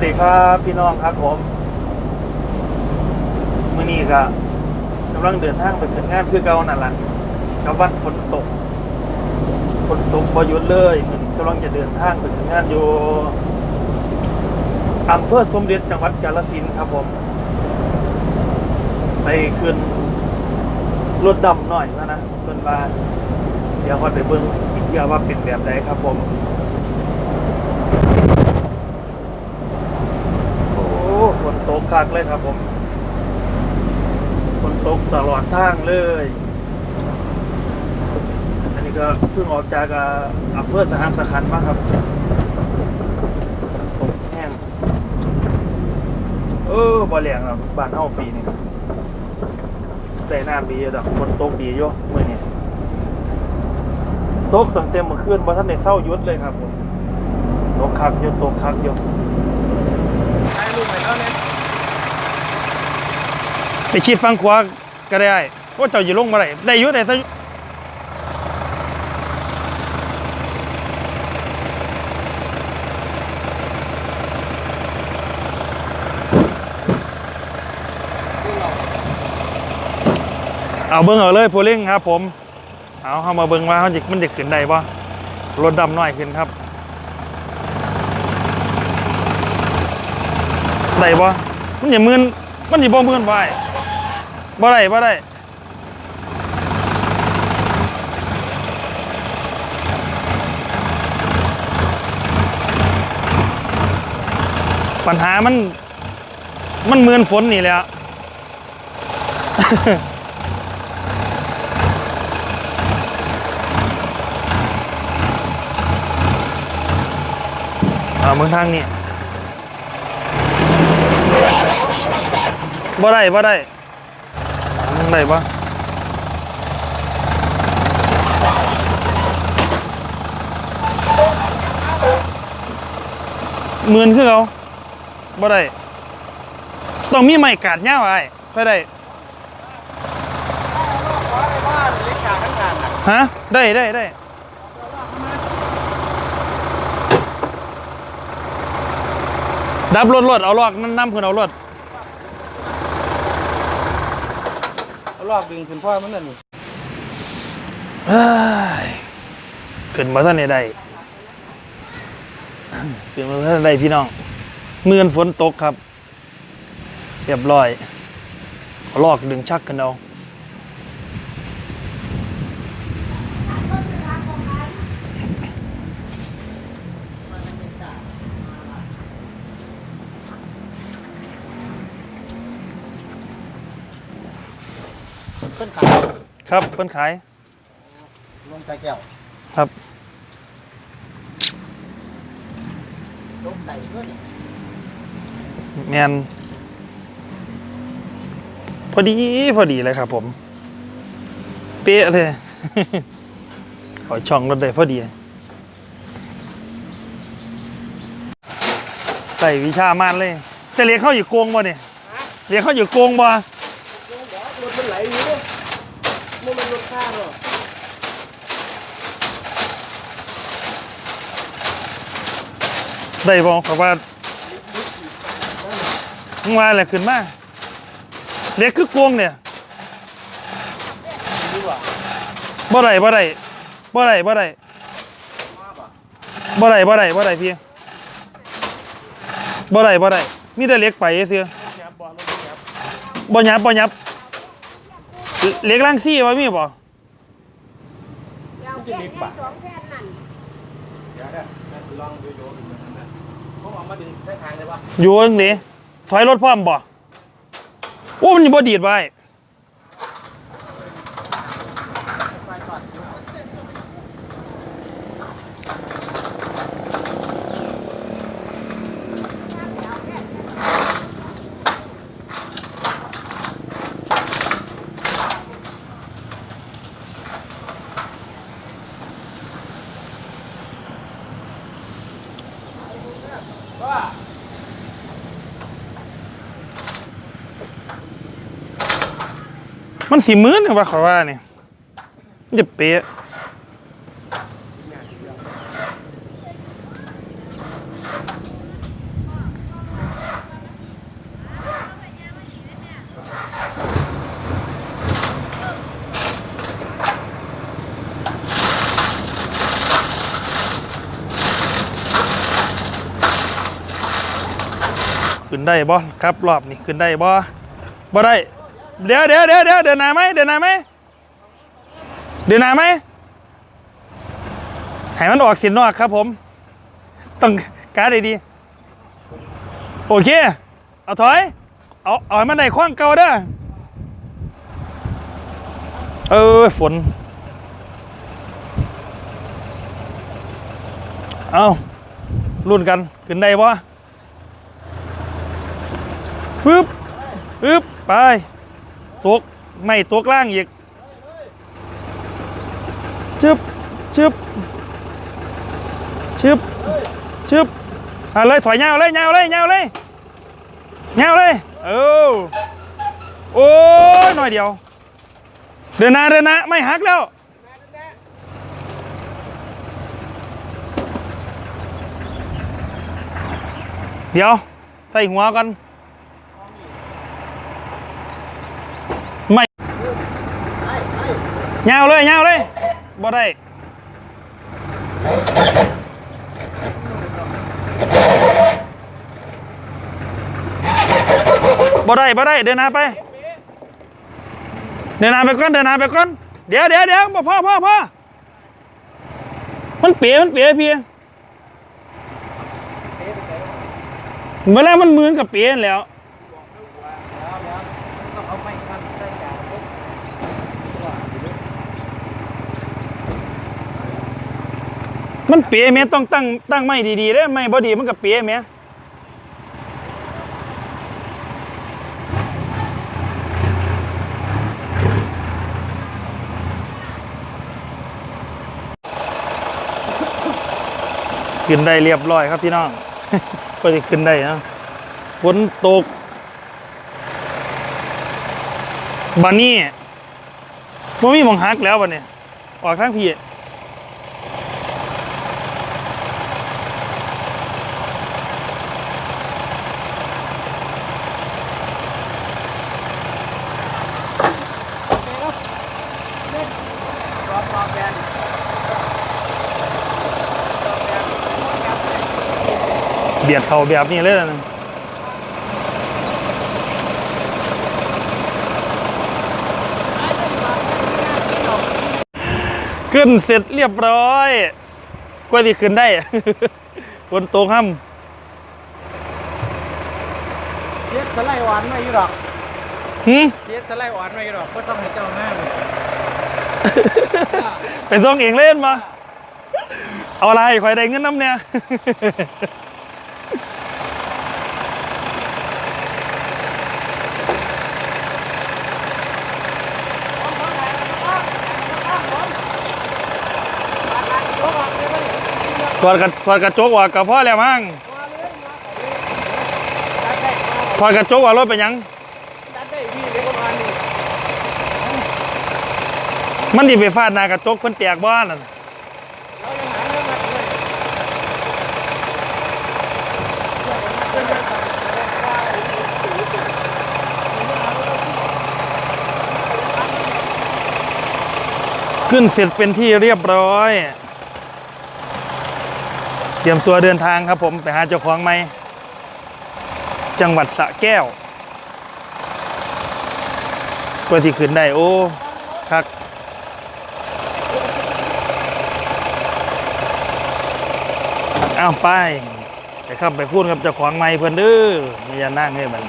สดีครับพี่น้องครับผมมื่อนี้ก็กำลังเดินทางไปถึงงานเพื่อเก่านั่นแหละกับวันฝนตกฝนตกพอยุดเลยมื่อนี้กำลังจะเดินทางไปถึงงานอยู่อำเภอสมเด็จจังหวัดกาฬสินธุ์ครับผม ไปขึ้นรถดำหน่อยแล้วนะเพิ่นว่าเดี๋ยวค่อยไปเบิ่งอีกเทียว่าเป็นแบบใดครับผม โอ้ฝนตก คักเลยครับผมฝนตกตลอดทางเลย อันนี้ก็เพิ่งออกจากอำเภอสหัสขันมาครับตกแห้งเออบ่แรงครับบ้านเฮาปีนี้ได้น้ำดีดอกฝนตกดีอยู่มื้อนี้ตกตั้งแต่เมื่อคืนบ่ทันได้เศร้ายุดเลยครับผมตกคักอยู่ตกคักอยู่รูปให้แล้วเนี่ย ไปชิดฟังขวาก็ได้ว่าะเจ้าอยู่ลงมาได้ได้ยุได้ซะเอาเบิ้งเอาเลยโพลิงครับผม เอาเข้ามาเบิ้งว่าเขาจะมันจะขึ้นได้ปะรถดำน้อยขึ้นครับ ได้บ่มันอย่ามืนมันอย่าบ่มืนไว้ บ่ได้บ่ได้ปัญหามัน มันเมือนฝนนี่แหละเอาเมืองทางนี่บ่ได้บ่ได้ งได้บ่หมื่นคือเขาบ่ได้ ต้องมีไม้กาดยาวไอ้ค่อยได้ฮะ ได้ได้ได้ดับรถรถเอาลอกนั่นน้ำเพิ่นเอารถ เอา ลอกดึงขึ้นพ่อมันนั่นนี่เฮ้ยขึ้นมาท่านใดขึ้นมาท่านใดพี่น้องเมื่อนฝนตกครับ เรียบร้อยลอกดึงชักกันเอา เพิ่นขาย ครับเพิ่นขาย ลงใส่แก้วครับ ลงใส่เพื่อนแมนพอดีพอดีเลยครับผม เป๊ะเลย ขอช่องรถได้พอดีใส่วิชามานเลยจะเรียกเข้าอยู่โกงบ่เนี่ยเรียกเข้าอยู่โกงบ่ รถมันไหลอยู่มันมันรถข้างหรอ ได้บ่ขอว่ามึงว่าอะไรขึ้นมาเรียกคือโกงเนี่ยบ่ได้บ่ได้บ่ได้บ่ได้บ่ได้บ่ได้บ่ได้พี่บ่ได้บ่ได้มีแต่เล็กไปเสือยับบอลรถยับบ่ยับบ่ยับเล็กล่างซี่ว่ามีบ่เราแค่ องแค่นั้นเดี๋ยวเนี่ยแม่สิลองโยโย่ดูนั่นนะเขามาดึงได้ทางเลยปะอยู่จังนี้ถอยรถพร้อมบ่โอ้มันบ่ดีดไว้ มันสี่หมื่นว่าขอว่าเนี่ยมันจะเป๊ะขึ้นได้บ่ครับรอบนี้ขึ้นได้บ่บ่ได้ เดี๋ยวเดี๋ยวเดี๋ยวเดี๋ยวเดินหน้าไหมเดินหน้าไหมเดินหน้าไหมให้มันออกสินนอกครับผม ต้องการได้ดี โอเค เอาถอย เอาเอาให้มันได้คว้างเก่าเด้อเออฝน เอารุ่นกัน ขึ้นได้บ่ฟึบฟึบไป ตกไม่ตกล่างอีกชึบชึบชึบชึบอะเลยถอยยาวเลยยาวเลยยาวเลยยาวเลยเออโอ้ยหน่อยเดียว เดินหน้าเดินหน้าไม่หักแล้วเดี๋ยว ใส่หัวกัน ไม่ ยาวเลยยาวเลยบ่ได้บ่ได้บ่ได้เดินหน้าไป เดินหน้าไปก่อนเดินหน้าไปก่อนเดี๋ยวเดี๋ยวเดี๋ยวบ่พ่อพ่อพ่อมันเปียมันเปียพี่เวลามันมือนกับเปียนแล้ว มันเปียแม่ต้องตั้งตั้งไม่ดีๆเด้ไม่บ่ดีมันกับเปียแม่ขึ้นได้เรียบร้อยครับพี่น้อง ก็จะขึ้นได้นะฝนตกบันนี้บ่มีมองฮักแล้วบันนี้ออกทางพี่ รอบรอบแบน เบียดเขาแบบนี้เลยนะขึ้นเสร็จเรียบร้อยกว่าที่ขึ้นได้บนโต๊ะห้เสียสไลด์หวานไม่อยู่หรอกำหืมเสียสไลด์หวานไม่อยู่หรอกก็ต้องให้เจ้าหน้าเลยเป็นทรงเองเล่นมา เอาอะไรคอยได้เงินน้ำเนี่ย ถอดกระถอดกระจกออกกับพ่อแล้วมั้งถอดกระจกออกรถไปยังดันได้พี่เด็กประมาณนี้มันดีไปฟาดนากระจกเพิ่นแตกบ้านนั่นขึ้นเสร็จเป็นที่เรียบร้อย เตรียมตัวเดินทางครับผมไปหาเจ้าของไหมจังหวัดสระแก้วกว่าที่ขึ้นได้โอ้คักอ้าวไปไปขับไปพูดกับเจ้าของไม้เพื่อนเด้อไม่อย่านั่งให้มัน